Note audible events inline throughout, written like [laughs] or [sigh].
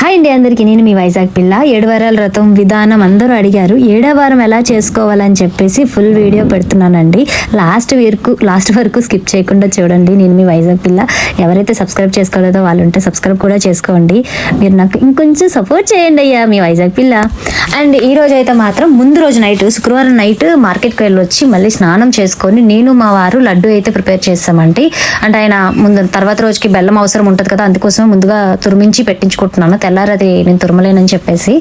Hi అండి అందరికీ నేను మీ వైజాగ్ పిల్ల. ఏడువారాల రథం విధానం అందరూ అడిగారు. ఏడవారం ఎలా చేసుకోవాలని చెప్పేసి ఫుల్ వీడియో పెడుతున్నానండి. లాస్ట్ వరకు లాస్ట్ వరకు స్కిప్ చేయకుండా చూడండి. నేను మీ వైజాగ్ పిల్ల. ఎవరైతే సబ్స్క్రైబ్ చేసుకోలేదో వాళ్ళు ఉంటే సబ్స్క్రైబ్ కూడా చేసుకోండి. మీరు నాకు ఇంకొంచెం సపోర్ట్ చేయండి అయ్యా మీ వైజాగ్ పిల్ల. అండ్ ఈ రోజు అయితే మాత్రం ముందు రోజు నైట్ శుక్రవారం నైట్ మార్కెట్కి వెళ్ళి వచ్చి మళ్ళీ స్నానం చేసుకొని నేను మా వారు లడ్డు అయితే ప్రిపేర్ చేస్తామండి. అంటే ఆయన ముందు తర్వాత రోజుకి బెల్లం అవసరం ఉంటుంది కదా అందుకోసం ముందుగా తురిమించి పెట్టించుకుంటున్నాను. తెల్లారి అది నేను తురమలేనని చెప్పేసి.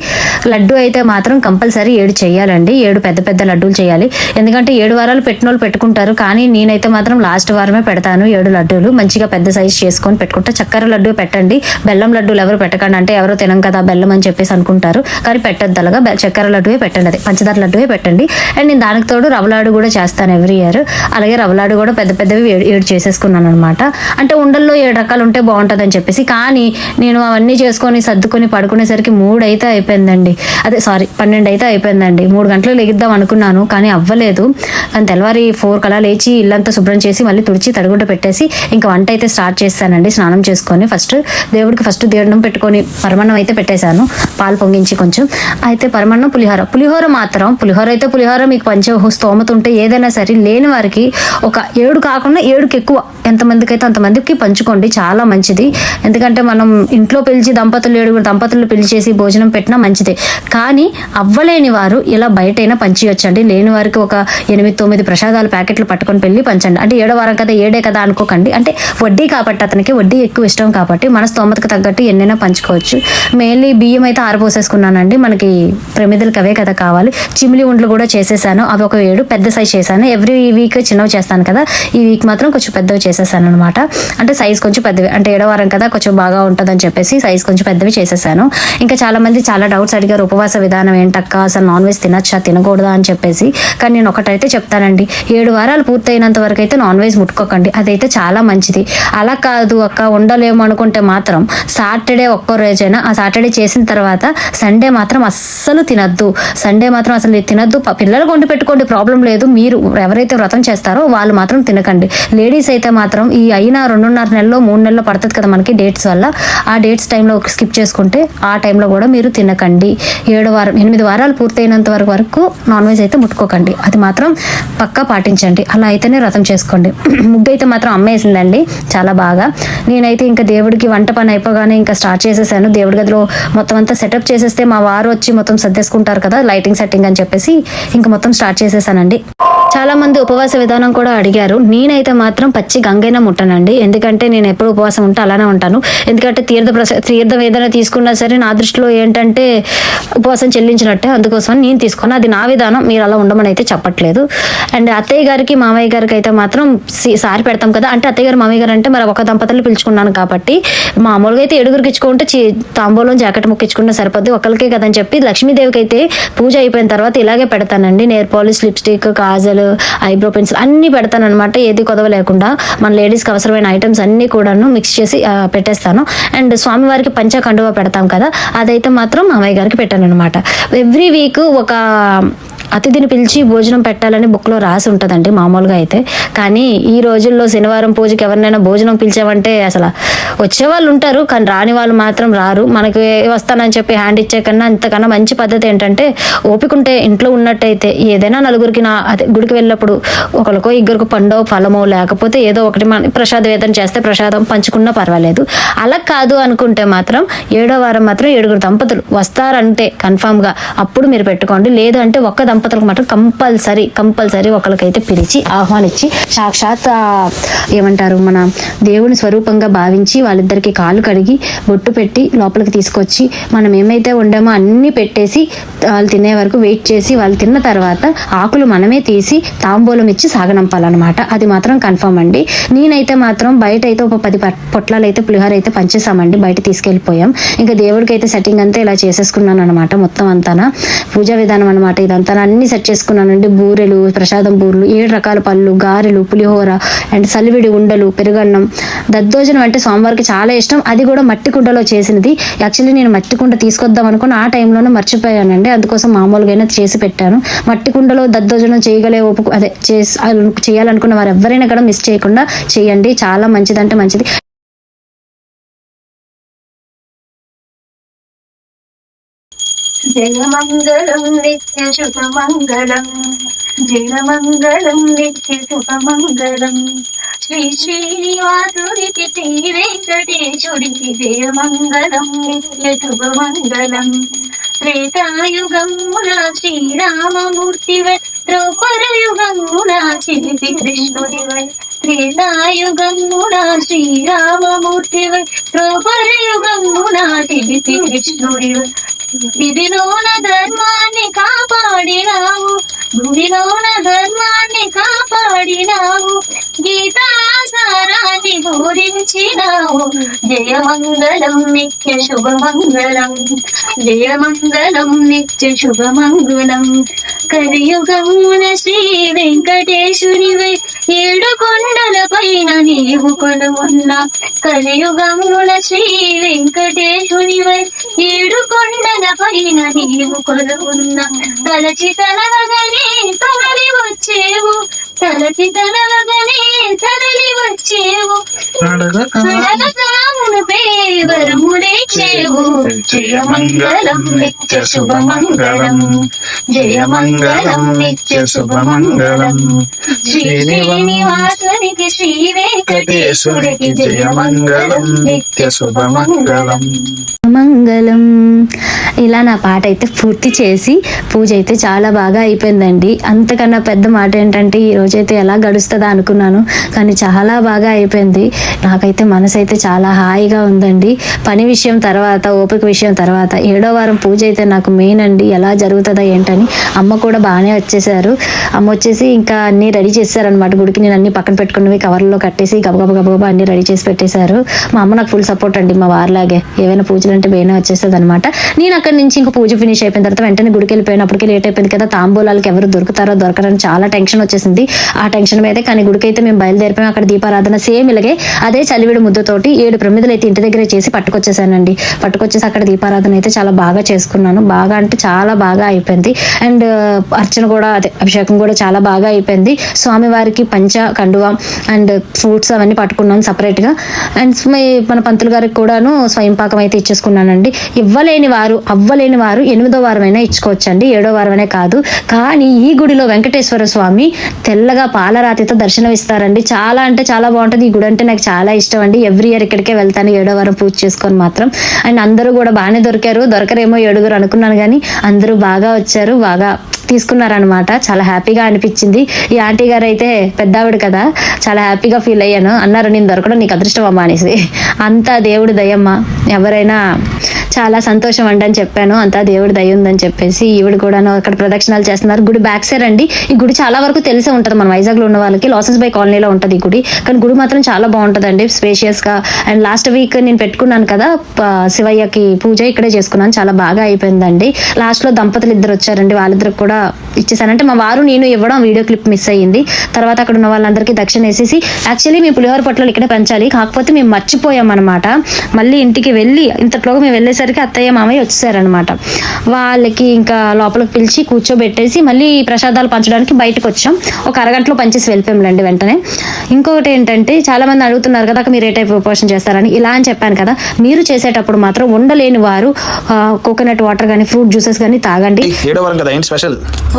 లడ్డు అయితే మాత్రం కంపల్సరీ ఏడు చేయాలండి. ఏడు పెద్ద పెద్ద లడ్డూలు చేయాలి. ఎందుకంటే ఏడు వారాలు పెట్టిన వాళ్ళు పెట్టుకుంటారు. కానీ నేనైతే మాత్రం లాస్ట్ వారమే పెడతాను ఏడు లడ్డూలు. మంచిగా పెద్ద సైజ్ చేసుకొని పెట్టుకుంటా. చక్కెర లడ్డు పెట్టండి. బెల్లం లడ్డూలు ఎవరు పెట్టకండి. అంటే ఎవరో తినం కదా బెల్లం అని చెప్పేసి అనుకుంటారు. కానీ పెట్టద్దు అలాగా. చక్కెర లడ్డువే పెట్టండి. అది పంచదార లడ్డువే పెట్టండి. అండ్ నేను దానికి తోడు రవలాడు కూడా చేస్తాను ఎవ్రీ ఇయర్. అలాగే రవలాడు కూడా పెద్ద పెద్దవి ఏడు ఏడు చేసేసుకున్నాను అనమాట అంటే ఉండల్లో ఏడు రకాలు ఉంటే బాగుంటుంది అని చెప్పేసి. కానీ నేను అవన్నీ చేసుకొని సర్దుకొని పడుకునేసరికి మూడు అయితే అయిపోయిందండి. అదే సారీ పన్నెండు అయితే అయిపోయిందండి. మూడు గంటలు లెగిద్దాం అనుకున్నాను కానీ అవ్వలేదు. కానీ తెల్లవారి ఫోర్ కలా లేచి ఇల్లంతా శుభ్రం చేసి మళ్ళీ తుడిచి తడిగుడ్డ పెట్టేసి ఇంకా వంట అయితే స్టార్ట్ చేస్తానండి స్నానం చేసుకొని. ఫస్ట్ దేవుడికి ఫస్ట్ దేవుడిని పెట్టుకొని పరమన్నం అయితే పెట్టేశాను పాలు పొంగించి కొంచెం. అయితే పరమన్నం పులిహోర. పులిహోర మాత్రం పులిహోర అయితే పులిహోర మీకు పంచే స్తోమత ఉంటే ఏదైనా సరే లేని వారికి ఒక ఏడు కాకుండా ఏడుకి ఎక్కువ ఎంతమందికి అయితే అంతమందికి పంచుకోండి చాలా మంచిది. ఎందుకంటే మనం ఇంట్లో పిలిచి దంపతులు ఏడుగురు దంపతులు పిలిచేసి భోజనం పెట్టినా మంచిదే. కానీ అవ్వలేని వారు ఇలా బయటైనా పంచియొచ్చండి. లేని వారికి ఒక ఎనిమిది తొమ్మిది ప్రసాదాల ప్యాకెట్లు పట్టుకొని పెళ్ళి పంచండి. అంటే ఏడో వారం కదా ఏడే కదా అనుకోకండి. అంటే వడ్డీ కాబట్టి అతనికి వడ్డీ ఎక్కువ ఇష్టం కాబట్టి మన స్తోమతకు తగ్గట్టు ఎన్నైనా పంచుకోవచ్చు. మెయిన్లీ బియ్యం అయితే ఆరబోసేసుకున్నానండి. మనకి ప్రమిదలకు అవే కదా కావాలి. చిమిలి ఉండ్లు కూడా చేసేసాను. అవి ఒక ఏడు పెద్ద సైజ్ చేశాను. ఎవ్రీ వీక్ చిన్నవి చేస్తాను కదా. ఈ వీక్ మాత్రం కొంచెం పెద్దవి చేసేసాను అనమాట అంటే సైజ్ కొంచెం పెద్దవి. అంటే ఏడో వారం కదా కొంచెం బాగా ఉంటుందని చెప్పేసి సైజ్ కొంచెం పెద్దవి చేసేసాను. ఇంకా చాలా మంది చాలా డౌట్స్ అడిగారు ఉపవాస విధానం ఏంటక్క? అసలు నాన్ వెజ్ తినచ్చా? తినకూడదా? అని చెప్పేసి. కానీ నేను ఒకటైతే చెప్తానండి ఏడు వారాలు పూర్తయినంత వరకు అయితే నాన్ వెజ్ ముట్టుకోకండి. అదైతే చాలా మంచిది. అలా కాదు అక్క ఉండలేము అనుకుంటే మాత్రం సాటర్డే ఒక్కో రోజైనా ఆ సాటర్డే చేసిన తర్వాత సండే మాత్రం అస్సలు తినద్దు. సండే మాత్రం అసలు తినద్దు. పిల్లలు కొండి పెట్టుకోండి ప్రాబ్లం లేదు. మీరు ఎవరైతే వ్రతం చేస్తారో వాళ్ళు మాత్రం తినకండి. లేడీస్ అయితే మాత్రం ఈ అయిన రెండున్నర నెలలో మూడు నెలల్లో పడుతుంది కదా మనకి డేట్స్ వల్ల. ఆ డేట్స్ టైంలో స్కిప్ చేసుకుంటే ఆ టైంలో కూడా మీరు తినకండి. ఏడు వారం ఎనిమిది వారాలు పూర్తయినంత వరకు వరకు నాన్ వెజ్ అయితే ముట్టుకోకండి. అది మాత్రం పక్కా పాటించండి. అలా అయితేనే వ్రతం చేసుకోండి. [clears throat] ముగ్గు అయితే మాత్రం అమ్మేసిందండి చాలా బాగా. నేనైతే ఇంకా దేవుడికి వంట పని అయిపోగానే ఇంకా స్టార్ట్ చేసేసాను. దేవుడి గదిలో మొత్తం అంతా సెటప్ చేసేస్తే మా వారు వచ్చి మొత్తం సర్దేసుకుంటారు కదా లైటింగ్ సెట్టింగ్ అని చెప్పేసి ఇంకా మొత్తం స్టార్ట్ చేసేసానండి. చాలా మంది ఉపవాస విధానం కూడా అడిగారు. నేనైతే మాత్రం పచ్చి గంగైనా ముట్టనండి. ఎందుకంటే నేను ఎప్పుడు ఉపవాసం ఉంటే అలానే ఉంటాను. ఎందుకంటే తీర్థ ప్రస తీర్థం ఏదైనా తీసుకున్నా సరే నా దృష్టిలో ఏంటంటే ఉపవాసం చెల్లించినట్టే. అందుకోసం నేను తీసుకున్నా అది నా విధానం మీరు అలా ఉండమని అయితే చెప్పట్లేదు. అండ్ అత్తయ్య గారికి మామయ్య గారికి అయితే మాత్రం సి- సారి పెడతాం కదా. అంటే అత్తయ్య గారు మామయ్య గారు అంటే మరి ఒక దంపతులు పిలుచుకున్నాను కాబట్టి మామూలుగా అయితే ఏడుగురికి ఇచ్చుకుంటే తాంబూలం జాకెట్ ముక్క సరిపోద్ది. ఒకరికే కదని చెప్పి లక్ష్మీదేవికి అయితే పూజ అయిపోయిన తర్వాత ఇలాగే పెడతానండి. Nail polish lipstick kajal eyebrow pencil అన్ని పెడతానమాట ఏది కొదవ లేకుండా మన లేడీస్కి అవసరమైన ఐటమ్స్ అన్ని కూడాను మిక్స్ చేసి పెట్టేస్తాను. అండ్ స్వామివారికి పంచ కండువా పెడతాం కదా అదైతే మాత్రం మామయ్య గారికి పెట్టాను అనమాట ఎవ్రీ వీక్ ఒక అతిథిని పిలిచి భోజనం పెట్టాలని బుక్లో రాసి ఉంటుందండి మామూలుగా అయితే. కానీ ఈ రోజుల్లో శనివారం పూజకి ఎవరినైనా భోజనం పిలిచామంటే అసలు వచ్చేవాళ్ళు ఉంటారు కానీ రాని వాళ్ళు మాత్రం రారు. మనకి వస్తానని చెప్పి హ్యాండ్ ఇచ్చే కన్నా అంతకన్నా మంచి పద్ధతి ఏంటంటే ఓపిక ఉంటే ఇంట్లో ఉన్నట్టయితే ఏదైనా నలుగురికి నా అదే గుడికి వెళ్ళినప్పుడు ఒకరికో ఇద్దరికి పండో ఫలమో లేకపోతే ఏదో ఒకటి మన ప్రసాదం ఏదైనా చేస్తే ప్రసాదం పంచుకున్నా పర్వాలేదు. అలా కాదు అనుకుంటే మాత్రం ఏడో వారం మాత్రం ఏడుగురు దంపతులు వస్తారంటే కన్ఫామ్గా అప్పుడు మీరు పెట్టుకోండి. లేదు అంటే ఒక్క దంపతులకు మాత్రం కంపల్సరీ కంపల్సరీ ఒకరికైతే పిలిచి ఆహ్వానించి సాక్షాత్ ఏమంటారు మన దేవుని స్వరూపంగా భావించి వాళ్ళిద్దరికి కాలు కడిగి బొట్టు పెట్టి లోపలికి తీసుకొచ్చి మనం ఏమైతే ఉండామో అన్నీ పెట్టేసి వాళ్ళు తినే వరకు వెయిట్ చేసి వాళ్ళు తిన్న తర్వాత ఆకులు మనమే తీసి తాంబూలం ఇచ్చి సాగనంపాలన్నమాట. అది మాత్రం కన్ఫర్మ్ అండి. నేనైతే మాత్రం బయట అయితే ఒక పది పొట్లాలు అయితే పులిహోర అయితే పంచేసామండి బయట తీసుకెళ్ళిపోయాం. ఇంకా దేవుడికి అయితే సెట్టింగ్ అంతా ఇలా చేసేసుకున్నాను అనమాట మొత్తం అంతానా. పూజా విధానం అనమాట ఇదంతా అన్ని సెట్ చేసుకున్నానండి. బూరెలు ప్రసాదం బూరెలు ఏడు రకాల పళ్ళు గారెలు పులిహోర అండ్ సలివిడి ఉండలు పెరుగన్నం. దద్దోజనం అంటే స్వామివారికి చాలా ఇష్టం. అది కూడా మట్టి కుండలో చేసినది. యాక్చువల్లీ నేను మట్టి కుండ తీసుకొద్దాం అనుకుని ఆ టైంలోనే మర్చిపోయానండి. అందుకోసం మామూలుగా చేసి పెట్టాను. మట్టి కుండలో దద్దోజనం చేయగలే ఓపిక అదే చేసి చేయాలనుకున్న వారు ఎవరైనా కూడా మిస్ చేయకుండా చేయండి. చాలా మంచిదంటే మంచిది. జయమంగళం నిత్య శుభమంగళం. జయమంగళం నిత్య శుభమంగళం. శ్రీ శ్రీనివాసుడికి శ్రీ వెంకటేశుడికి జయమంగళం నిత్య శుభమంగళం. త్రేతాయుగమున శ్రీరామమూర్తివై ద్రౌపదయుగమున చిలిపి కృష్ణుడివై త్రేతాయుగమున శ్రీరామమూర్తివై ద్రౌపదయుగమున చిలిపి కృష్ణుడివై విధిలోన ధర్మాన్ని కాపాడినావు. భూమిలోన ధర్మాన్ని బోధించినావు జయమంగళం నిత్య శుభమంగళం జయమంగళం నిత్య శుభమంగళం కలియుగమున శ్రీ వెంకటేశునివై ఏడు కొండల పైన నీవు కొలువున్న కలియుగమున శ్రీ వెంకటేశునివై ఏడు కొండల పైన నీవు కొలువున్న తలచి తలవగనే తరలి వచ్చేవు తలచి తలవగనే తరలి వచ్చేవు. అడగతామును పేవరముడేచేవు జయమంగళం నిత్య శుభమంగళం. జయమంగళం నిత్య శుభమంగళం. శ్రీనివాసునికి శ్రీ వెంకటేశ్వరికి జయమంగళం నిత్య శుభమంగళం. మంగళం ఇలా నా పాట అయితే పూర్తి చేసి పూజ అయితే చాలా బాగా అయిపోయిందండి. అంతకన్నా పెద్ద మాట ఏంటంటే ఈ రోజైతే ఎలా గడుస్తుందా అనుకున్నాను కానీ చాలా బాగా అయిపోయింది. నాకైతే మనసు అయితే చాలా హాయిగా ఉందండి. పని విషయం తర్వాత ఓపిక విషయం తర్వాత ఏడో వారం పూజ అయితే నాకు మెయిన్ అండి. ఎలా జరుగుతుందా ఏంటని అమ్మ కూడా బాగానే వచ్చేసారు. అమ్మ వచ్చేసి ఇంకా అన్నీ రెడీ చేశారనమాట గుడికి నేను అన్ని పక్కన పెట్టుకున్నవి కవర్లో కట్టేసి గబగబ గబగబా అన్ని రెడీ చేసి పెట్టేశారు. మా అమ్మ నాకు ఫుల్ సపోర్ట్ అండి మా వారిలాగే. ఏవైనా పూజలు అంటే బేనే వచ్చేస్తుంది అనమాట నేను అక్కడి నుంచి ఇంకా పూజ ఫినిష్ అయిపోయిన తర్వాత వెంటనే గుడికి వెళ్ళిపోయినప్పటికీ లేట్ అయిపోయింది కదా. తాంబూలాలకి ఎవరు దొరుకుతారో దొరకరని చాలా టెన్షన్ వచ్చేసింది. ఆ టెన్షన్ మీదే కానీ గుడికి అయితే మేము బయలుదేరిపోయాం. అక్కడ దీపారాధన సేమ్ ఇలాగే అదే చలివిడి ముద్దతోటి ఏడు ప్రమిదలు అయితే ఇంటి దగ్గర చేసి పట్టుకొచ్చేసానండి. పట్టుకొచ్చేసి అక్కడ దీపారాధన అయితే చాలా బాగా చేసుకున్నాను. బాగా అంటే చాలా బాగా అయిపోయింది. అండ్ అర్చన కూడా అదే అభిషేకం కూడా చాలా బాగా అయిపోయింది. స్వామివారికి పంచ కండువ అండ్ ఫ్రూట్స్ అవన్నీ పట్టుకున్నాను సపరేట్గా. అండ్ మన పంతులు గారికి కూడాను స్వయం పాకం అయితే ఇచ్చేసుకున్నానండి. ఇవ్వలేని వారు అవ్వలేని వారు ఎనిమిదో వారమైనా ఇచ్చుకోవచ్చండి. ఏడో వారమైనా కాదు. కానీ ఈ గుడిలో వెంకటేశ్వర స్వామి తెల్లగా పాలరాతితో దర్శనం ఇస్తారండి చాలా అంటే చాలా బాగుంటుంది. ఈ గుడి అంటే నాకు చాలా ఇష్టం అండి. ఎవ్రీ ఇయర్ ఇక్కడికే వెళ్తాను. ఏడో వారం పూజ చేసుకొని మాత్రం. అండ్ అందరూ కూడా బాగానే దొరికారు. దొరకరేమో ఏడుగురు అనుకున్నాను కానీ అందరూ బాగా వచ్చారు బాగా తీసుకున్నారనమాట చాలా హ్యాపీగా అనిపించింది. ఈ ఆంటీ గారు అయితే పెద్దావిడ కదా చాలా హ్యాపీగా ఫీల్ అయ్యాను. అన్నారు నేను దొరకడం నీకు అదృష్టం అమ్మా అనేసి. అంతా దేవుడి దయమ్మ. ఎవరైనా చాలా సంతోషం అండి అని చెప్పాను. అంతా దేవుడి దయ ఉందని చెప్పేసి ఈవిడ కూడాను అక్కడ ప్రదక్షిణాలు చేస్తున్నారు. గుడి బ్యాక్ సైడ్ అండి. ఈ గుడి చాలా వరకు తెలిసే ఉంటుంది. మన వైజాగ్లో ఉన్న వాళ్ళకి లాసెస్ బై కాలనీలో ఉంటుంది ఈ గుడి. కానీ గుడి మాత్రం చాలా బాగుంటుందండి. స్పేషియస్గా. అండ్ లాస్ట్ వీక్ నేను పెట్టుకున్నాను కదా శివయ్యకి పూజ ఇక్కడే చేసుకున్నాను. చాలా బాగా అయిపోయిందండి. లాస్ట్లో దంపతులు ఇద్దరు వచ్చారండి. వాళ్ళిద్దరికి కూడా ఇచ్చేసానంటే మా వారు నేను ఇవ్వడం వీడియో క్లిప్ మిస్ అయ్యింది. తర్వాత అక్కడ ఉన్న వాళ్ళందరికీ దక్షిణ వేసేసి యాక్చువల్లీ మేము పులిహోర పొట్టలు ఇక్కడే పెంచాలి. కాకపోతే మేము మర్చిపోయాం అనమాట మళ్ళీ ఇంటికి వెళ్ళి ఇంతట్లోగా మేము వెళ్ళేసరికి అత్తయ్య మామయ్య వచ్చేసారనమాట వాళ్ళకి ఇంకా లోపలికి పిలిచి కూర్చోబెట్టేసి మళ్ళీ ప్రసాదాలు పంచడానికి బయటకు వచ్చాం ఒక అరగంటలో పంచేసి వెళ్ళిపోయాంలేండి వెంటనే. ఇంకొకటి ఏంటంటే చాలా మంది అడుగుతున్నారు కదా మీరు ఏ టైప్ పోషన్ చేస్తారని. ఇలా అని చెప్పాను కదా మీరు చేసేటప్పుడు మాత్రం ఉండలేని వారు కోకోనట్ వాటర్ కానీ ఫ్రూట్ జ్యూసెస్ కానీ తాగండి.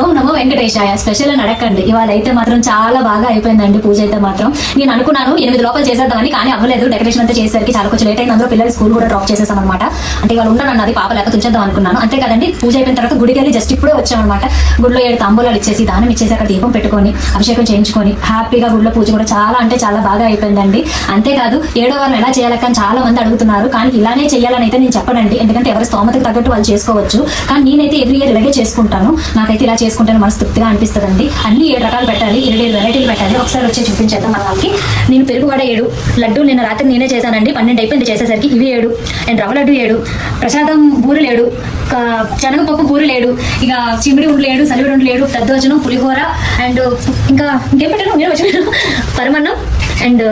ఓం నమో వెంకటేశాయ స్పెషల్ అని అడగండి ఇవాళ అయితే మాత్రం చాలా బాగా అయిపోయిందండి పూజ అయితే మాత్రం. నేను అనుకున్నాను ఎనిమిది లోపల చేసేద్దామని కానీ అవ్వలేదు. డెకరేషన్ అంతా చేసేసరికి చాలా కొంచెం లేట్ అయింది. అందులో పిల్లలు స్కూల్ కూడా డ్రాప్ చేసేసాం అనమాట అంటే ఇవాళ ఉండను అది పాప లేక తుంచేద్దాం అనుకున్నాను. అంతే కదండి పూజ అయిపోయిన తర్వాత గుడికి వెళ్ళి జస్ట్ ఇప్పుడే వచ్చామన్నమాట. గుడిలో ఏడు తాంబూలాలు ఇచ్చేసి దానం ఇచ్చేసి అక్కడ దీపం పెట్టుకొని అభిషేకం చేయించుకొని హ్యాపీగా గుడిలో పూజ కూడా చాలా అంటే చాలా బాగా అయిపోయిందండి. అంతేకాదు ఏడో వారం ఎలా చేయాలక్క చాలా మంది అడుగుతున్నారు. కానీ ఇలానే చేయాలని అయితే నేను చెప్పనండి. ఎందుకంటే ఎవరి స్తోమతకు తగ్గట్టు వాళ్ళు చేసుకోవచ్చు. కానీ నేనైతే ఎవ్రీ ఇయర్ ఇలాగే చేసుకుంటాను. నాకైతే ఇలా చేసుకుంటాను మనస్తృప్తిగా అనిపిస్తుందండి. అన్ని ఏడు రకాలు పెట్టాలి ఇరవై ఏడు వెరైటీలు పెట్టాలి. ఒకసారి వచ్చి చూపించేద్దాం మన వాళ్ళకి. నేను పెరుగు వడ ఏడు లడ్డు నిన్న రాత్రి నేనే చేశానండి. పన్నెండు అయిపోయింది చేసేసరికి. ఇవి ఏడు అండ్ రవ్వ లడ్డు ఏడు ప్రసాదం బూరెలు లేడు. శనగపప్పు బూరెలు లేడు. ఇక చిమిడి ఉండు లేడు సలివిడి ఉండు లేడు దద్దోజనం పులిహోర అండ్ ఇంకా ఇంకేం పెట్టాను మీరు వచ్చి [laughs] పరమన్నం అండ్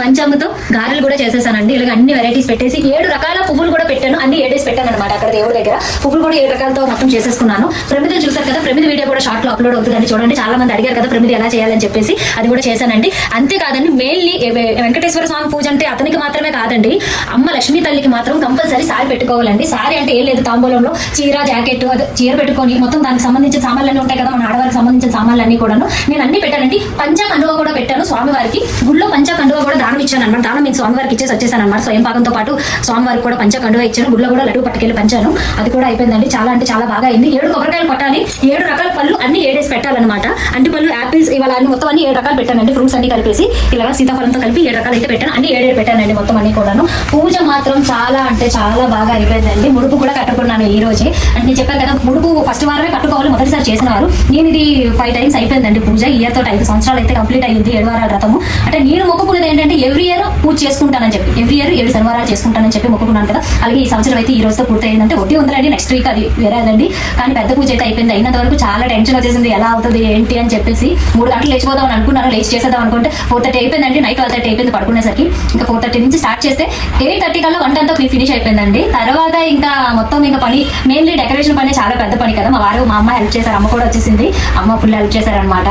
పంచాముతో గారెలు కూడా చేసేసానండి. ఇలాగ అన్ని వెరైటీస్ పెట్టేసి ఏడు రకాల పువ్వులు కూడా పెట్టాను. అన్ని ఏడేసి పెట్టాను అనమాట అక్కడ దేవుడి దగ్గర. పువ్వులు కూడా ఏడు రకాలతో మొత్తం చేసేసుకున్నాను. ప్రమిదలు చూసారు కదా ప్రమిద వీడియో కూడా షార్ట్లో అప్లోడ్ అవుతుందని చూడండి. చాలా మంది అడిగారు కదా ప్రమిది ఎలా చేయాలని చెప్పేసి. అది కూడా చేశానండి. అంతేకాదండి మెయిన్లీ వెంకటేశ్వర స్వామి పూజ అంటే అతనికి మాత్రమే కాదండి అమ్మ లక్ష్మీ తల్లికి మాత్రం కంపల్సరీ సారీ పెట్టుకోవాలండి. సారీ అంటే ఏం లేదు తాంబూలంలో. చీర జాకెట్ అది చీర పెట్టుకొని మొత్తం దానికి సంబంధించిన సామాన్లు అన్నీ ఉంటాయి కదా మన ఆడవారికి సంబంధించిన సామాన్లు కూడాను. నేను అన్ని పెట్టానండి. పంచ కండువా కూడా పెట్టాను స్వామివారికి. గుళ్ళో పంచ కండువా కూడా దానం ఇచ్చాను అనమాట దానం నేను స్వామివారికి ఇచ్చేసి వచ్చేసాను అనమాట స్వయం పాకంతో పాటు స్వామివారికి కూడా పంచ కండువ ఇచ్చాను. గుడ్లో కూడా లడ్డు పట్టుకెళ్ళి పంచాను. అది కూడా అయిపోయిందండి. చాలా అంటే చాలా బాగా అయింది. ఏడు కొబ్బరికాయలు పట్టాలి ఏడు రకాల పళ్ళు అన్ని ఏడేసి పెట్టాలన్నమాట. అంటి పళ్ళు యాపిల్స్ ఇవాళ అన్ని మొత్తం అన్ని ఏడు రకాలు పెట్టానండి. ఫ్రూట్స్ అన్ని కలిపేసి ఇలా సీతాఫలంతో కలిపి ఏడు రకాలు అయితే పెట్టాను. అన్ని ఏడేడు పెట్టానండి మొత్తం అన్ని కూడాను. పూజ మాత్రం చాలా అంటే చాలా బాగా అయిపోయిందండి. ముడుపు కూడా కట్టుకున్నాను ఈ రోజే. అంటే నేను చెప్పాను కదా ముడుపు ఫస్ట్ వారమే కట్టుకోవాలి. మొదటిసారి చేసిన వారు. నేను ఇది ఫైవ్ టైమ్స్ అయిపోయిందండి పూజ. ఇయర్ తోటి ఐదు సంవత్సరాలు అయితే కంప్లీట్ అయ్యింది. ఏడు వారాల రథము అంటే నేను మొక్కుకునేది ఏంటంటే ఎవ్రీ ఇయర్ పూజ చేసుకుంటానని చెప్పి. ఎవ్రీ ఇయర్ ఏడు శనివారాలు చేసుకుంటానని చెప్పి మొక్కుకున్నాను కదా. అలాగే ఈ సంవత్సరం అయితే ఈ రోజుతో పూర్తయిందంటే ఒకటి ఉందండి నెక్స్ట్ వీక్ అది వేరేదండి. కానీ పెద్ద పూజ అయితే అయిపోయింది. అయినంత వరకు చాలా టెన్షన్ వచ్చేసింది. ఎలా అవుతుంది ఏంటి అని చెప్పేసి మూడు గంటలు లేచిపోదాం అనుకున్నాను. లేచి చేసేద్దాం అనుకుంటే ఫోర్ థర్టీ అయిపోయిందండి. నైట్ ట్వెల్వ్ థర్టీ అయిపోయింది పడుకునేసరికి. ఇంకా ఫోర్ థర్టీ నుంచి స్టార్ట్ చేస్తే ఎయిట్ థర్టీ కల్లా వంట అంతా ఫినిష్ అయిపోయిందండి. తర్వాత ఇంకా మొత్తం ఇంకా పని మెయిన్లీ డెకరేషన్ పని చాలా పెద్ద పని కదా. మా వారు మా అమ్మ హెల్ప్ చేశారు. అమ్మ కూడా వచ్చేసింది. అమ్మ ఫుల్ హెల్ప్ చేశారు అనమాట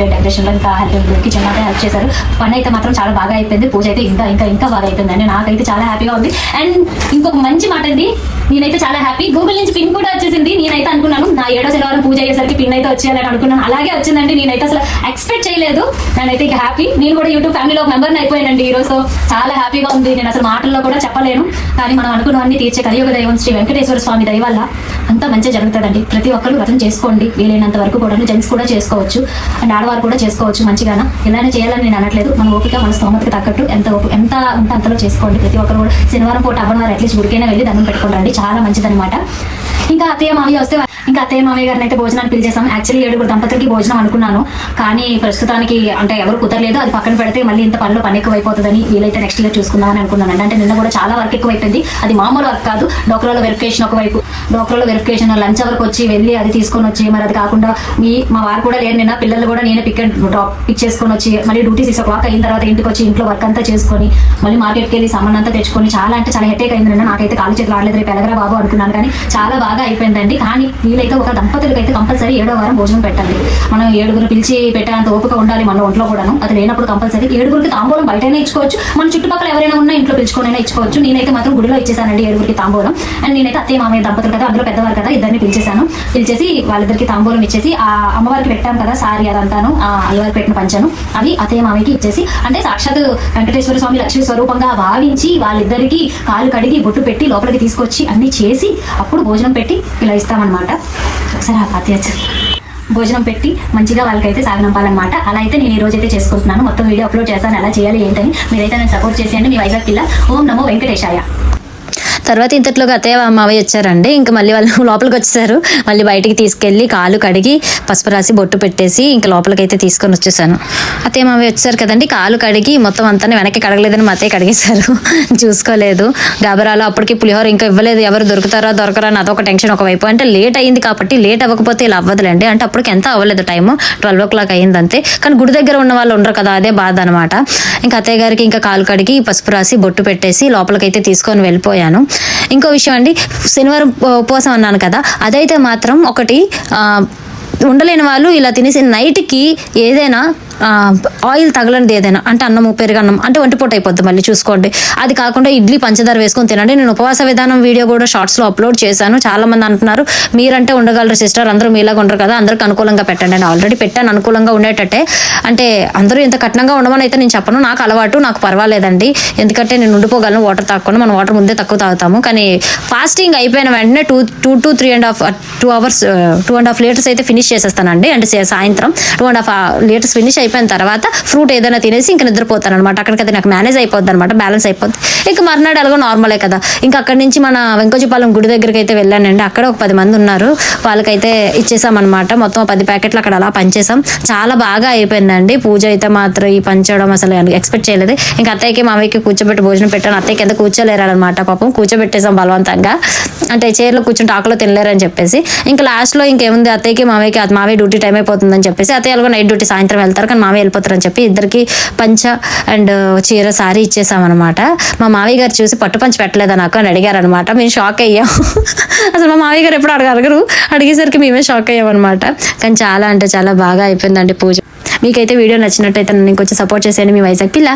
డెకరేషన్లో ఇంకా హెల్ప్ కిచెన్ అంతా హెల్ప్ చేశారు. పని అయితే మాత్రం చాలా బాగా అయిపోయింది పూజ అయితే ఇంకా ఇంకా ఇంకా బాగా అయిపోయిందండి నాకైతే చాలా హ్యాపీగా ఉంది. అండ్ ఇంకొక మంచి మాట అండి నేనైతే చాలా హ్యాపీ గూగుల్ నుంచి పిన్ కూడా వచ్చేసింది. నేనైతే అనుకున్నాను నా ఏడో శనివారం పూజ అయ్యేసరికి పిన్ అయితే వచ్చేయాలని అనుకున్నాను. అలాగే వచ్చిందండి. నేనైతే అసలు ఎక్స్పెక్ట్ చేయలేదు. నేనైతే ఇక హ్యాపీ నేను కూడా యూట్యూబ్ ఫ్యామిలీలో ఒక మెంబర్ని అయిపోయానండి ఈ రోజు. చాలా హ్యాపీగా ఉంది. నేను అసలు మాటల్లో కూడా చెప్పలేను. కానీ మనం అనుకున్నవన్నీ తీర్చే కలియుగ దైవం శ్రీ వెంకటేశ్వర స్వామి దయ వల్ల అంతా మంచిగా జరుగుతుందండి. ప్రతి ఒక్కరు వ్రతం చేసుకోండి. వీలైనంత వరకు కూడా జెంట్స్ కూడా చేసుకోవచ్చు. అండ్ ఆడవారు కూడా చేసుకోవచ్చు మంచిగానా? ఇలానే చేయాలని నేను అనట్లేదు. మన ఓపిక మన స్తోమతకి తగ్గట్టు ఎంత ఓపి- ఎంత ఉంటే అంతలో చేసుకోండి. ప్రతి ఒక్కరు కూడా శనివారం పూట అవ్వడం వారు అట్లీస్ట్ గుడికైనా వెళ్ళి దండం పెట్టుకోండి చాలా మంచిదనమాట ఇంకా అత్తయ్య మామయ్య వస్తే ఇంకా అత్తయ్య మామయ్య గారిని అయితే భోజనాన్ని పిలిచేసాం యాక్చువల్లీ ఏడుగురు దంపతులకి భోజనం అనుకున్నాను. కానీ ప్రస్తుతానికి అంటే ఎవరు కుదరలేదు. అది పక్కన పెడితే మళ్ళీ ఇంత పనిలో పని ఎక్కువ అయిపోతుందని వీలైతే నెక్స్ట్ ఇయర్ చూసుకుందామని అనుకున్నాను. అంటే నిన్న కూడా చాలా వర్క్ ఎక్కువ అయిపోయింది అది మామూలు వర్క్ కాదు. డోక్రాలో వెరిఫికేషన్ ఒకవైపు డోక్రాలో వెరిఫికేషన్ లంచ్ వరకు వచ్చి వెళ్ళి అది తీసుకొని వచ్చి మరి అది కాకుండా మీ మా వారు కూడా లేరు నిన్న. పిల్లలు కూడా నేనే పిక్ డ్రాప్ పిక్ చేసుకొని వచ్చి మళ్ళీ డ్యూటీ సిక్స్ ఓ క్లాక్ అయిన తర్వాత ఇంటికి వచ్చి ఇంట్లో వర్క్ అంతా చేసుకొని మళ్ళీ మార్కెట్కి వెళ్ళి సామాన్ అంతా తెచ్చుకొని చాలా అంటే చాలా హెటేక్ అయింది నిన్న. నాకైతే కాలు చేతులు ఆడలేదు. రేపు ఎలగరా బాబు అనుకున్నాను. కానీ చాలా బాగా అయిపోయిందండి. కానీ వీలైతే ఒక దంపతులకి అయితే కంపల్సరీ ఏడో వారం భోజనం పెట్టండి. మనం ఏడుగురు పిలిచి పెట్టేంత ఓపిక ఉండాలి మన ఒంట్లో కూడాను. అది లేనప్పుడు కంపల్సరీ ఏడుగురికి తాంబూలం బయటనే ఇచ్చుకోవచ్చు. మన చుట్టుపక్కల ఎవరైనా ఉన్నా ఇంట్లో పిలుచుకోనైనా ఇచ్చుకోవచ్చు. నేనైతే మాత్రం గుడిలో ఇచ్చేసానండి ఏడుగురికి తాంబూలం. అండ్ నేనైతే అత్తయ్య మామయ్య దంపతులు కదా అందులో పెద్దవారు కదా ఇద్దరిని పిలిచేశాను. పిలిచేసి వాళ్ళిద్దరికి తాంబూలం ఇచ్చేసి ఆ అమ్మవారికి పెట్టాం కదా సారీ అదంతాను ఆ అయ్యవారికి పెట్టిన పంచాను. అవి అత్తయ్య మామయ్యకి ఇచ్చేసి అంటే సాక్షాత్ వెంకటేశ్వర స్వామి లక్ష్మీ స్వరూపంగా భావించి వాళ్ళిద్దరికి కాలు కడిగి బొట్టు పెట్టి లోపలికి తీసుకొచ్చి అన్ని చేసి అప్పుడు భోజనం పెట్టి ఇలా ఇస్తామన్నమాట. ఒకసారి ఆ పాతి భోజనం పెట్టి మంచిగా వాళ్ళకైతే సాగనంపాలన్నమాట అలా అయితే నేను ఈ రోజు అయితే చేసుకుంటున్నాను మొత్తం వీడియో అప్లోడ్ చేస్తాను. ఎలా చేయాలి ఏంటని మీరైతే నేను సపోర్ట్ చేసేయండి. మీ వైజాగ్ పిల్ల ఓం నమో వెంకటేశాయ. తర్వాత ఇంతట్లోకి అత్తయ్య మావయ్య వచ్చారండి. ఇంకా మళ్ళీ వాళ్ళు [laughs] లోపలికి వచ్చేసారు. మళ్ళీ బయటికి తీసుకెళ్ళి కాలు కడిగి పసుపు రాసి బొట్టు పెట్టేసి ఇంకా లోపలికి అయితే తీసుకొని వచ్చేసాను. అత్తయ్య మావయ్య వచ్చారు కదండి. కాలు కడిగి మొత్తం అంతా వెనక్కి కడగలేదని మా అత్తయ్య కడిగేశారు. [laughs] చూసుకోలేదు. గాబరాలో అప్పటికి పులిహోర ఇంకా ఇవ్వలేదు. ఎవరు దొరుకుతారా దొరకరా అని అదొక టెన్షన్ ఒకవైపు అంటే లేట్ అయింది కాబట్టి లేట్ అవ్వకపోతే ఇలా అవ్వదులేండి. అంటే అప్పటికి ఎంత అవ్వలేదు టైం ట్వెల్వ్ ఓ క్లాక్ అయింది అంతే కానీ గుడి దగ్గర ఉన్న వాళ్ళు ఉండరు కదా అదే బాధ అనమాట ఇంకా అత్తయ్య గారికి ఇంకా కాలు కడిగి పసుపు రాసి బొట్టు పెట్టేసి లోపలికైతే తీసుకొని వెళ్ళిపోయాను. ఇంకో విషయం అండి. శనివారం ఉపవాసం అన్నాను కదా. అదైతే మాత్రం ఒకటి ఉండలేని వాళ్ళు ఇలా తినేసి నైట్కి ఏదైనా ఆయిల్ తగలనిది ఏదైనా. అంటే అన్నము పెరుగన్నం అంటే ఒంటిపూట అయిపోద్ది మళ్ళీ చూసుకోండి. అది కాకుండా ఇడ్లీ పంచదార వేసుకొని తినండి. నేను ఉపవాస విధానం వీడియో కూడా షార్ట్స్లో అప్లోడ్ చేశాను. చాలా మంది అంటున్నారు మీరంటే ఉండగలరు సిస్టర్. అందరూ మీలాగా ఉండరు కదా. అందరికి అనుకూలంగా పెట్టండి. నేను ఆల్రెడీ పెట్టాను అనుకూలంగా ఉండేటట్టే. అంటే అందరూ ఇంత కఠినంగా ఉండమని అయితే నేను చెప్పను. నాకు అలవాటు నాకు పర్వాలేదండి. ఎందుకంటే నేను ఉండిపోగలను వాటర్ తాగకుండా మనం వాటర్ ముందే తక్కువ తాగుతాము. కానీ ఫాస్టింగ్ అయిపోయిన వెంటనే two two to three and half two hours two and half litres అయితే ఫినిష్ చేసేస్తానండి. అంటే సాయంత్రం two and half uh, litres finish అయిపోయి అయిపోయిన తర్వాత ఫ్రూట్ ఏదైనా తినేసి ఇంకా నిద్రపోతాను అనమాట అక్కడికైతే నాకు మేనేజ్ అయిపోద్ది అనమాట బ్యాలెన్స్ అయిపోద్ది. ఇంకా మర్నాడు ఎలాగో నార్మలే కదా. ఇంకా అక్కడి నుంచి మన వెంకజపాలెం గుడి దగ్గరికి అయితే వెళ్ళానండి. అక్కడ ఒక పది మంది ఉన్నారు. వాళ్ళకైతే ఇచ్చేసామన్నమాట. మొత్తం పది ప్యాకెట్లు అక్కడ అలా పంచేసాం. చాలా బాగా అయిపోయిందండి. పూజ అయితే మాత్రం ఈ పంచడం అసలు ఎక్స్పెక్ట్ చేయలేదు. ఇంకా అత్తయ్యకి మామయ్యకి కూర్చోబెట్టి భోజనం పెట్టాను. అత్తయ్యకి ఎంత కూర్చోలేరనమాట పాపం. కూర్చోబెట్టేసాం బలవంతంగా. అంటే చైర్లో కూర్చుంటే ఆకులో తినలేరని చెప్పేసి. ఇంకా లాస్ట్లో ఇంకేముంది? అత్తయ్యకి మామయ్యకి మావయ్య డ్యూటీ టైం అయిపోతుందని చెప్పేసి అత్తయ్య ఎలాగో నైట్ డ్యూటీ సాయంత్రం వెళ్తారు. కానీ మామయ్య వెళ్ళిపోతారని చెప్పి ఇద్దరికి పంచ అండ్ చీర సారీ ఇచ్చేసామన్నమాట. మా మామయ్య గారు చూసి పట్టు పంచ పెట్టలేదా నాకు అని అడిగారనమాట మేము షాక్ అయ్యాం. [laughs] అసలు మా మామయ్య గారు ఎప్పుడు అడగ అడగరు అడిగేసరికి మేమే షాక్ అయ్యామన్నమాట. అనమాట కానీ చాలా అంటే చాలా బాగా అయిపోయిందండి పూజ. మీకైతే వీడియో నచ్చినట్టయితే నన్ను ఇంకొంచెం సపోర్ట్ చేసేయండి. మీ వైజాగ్ పిల్ల.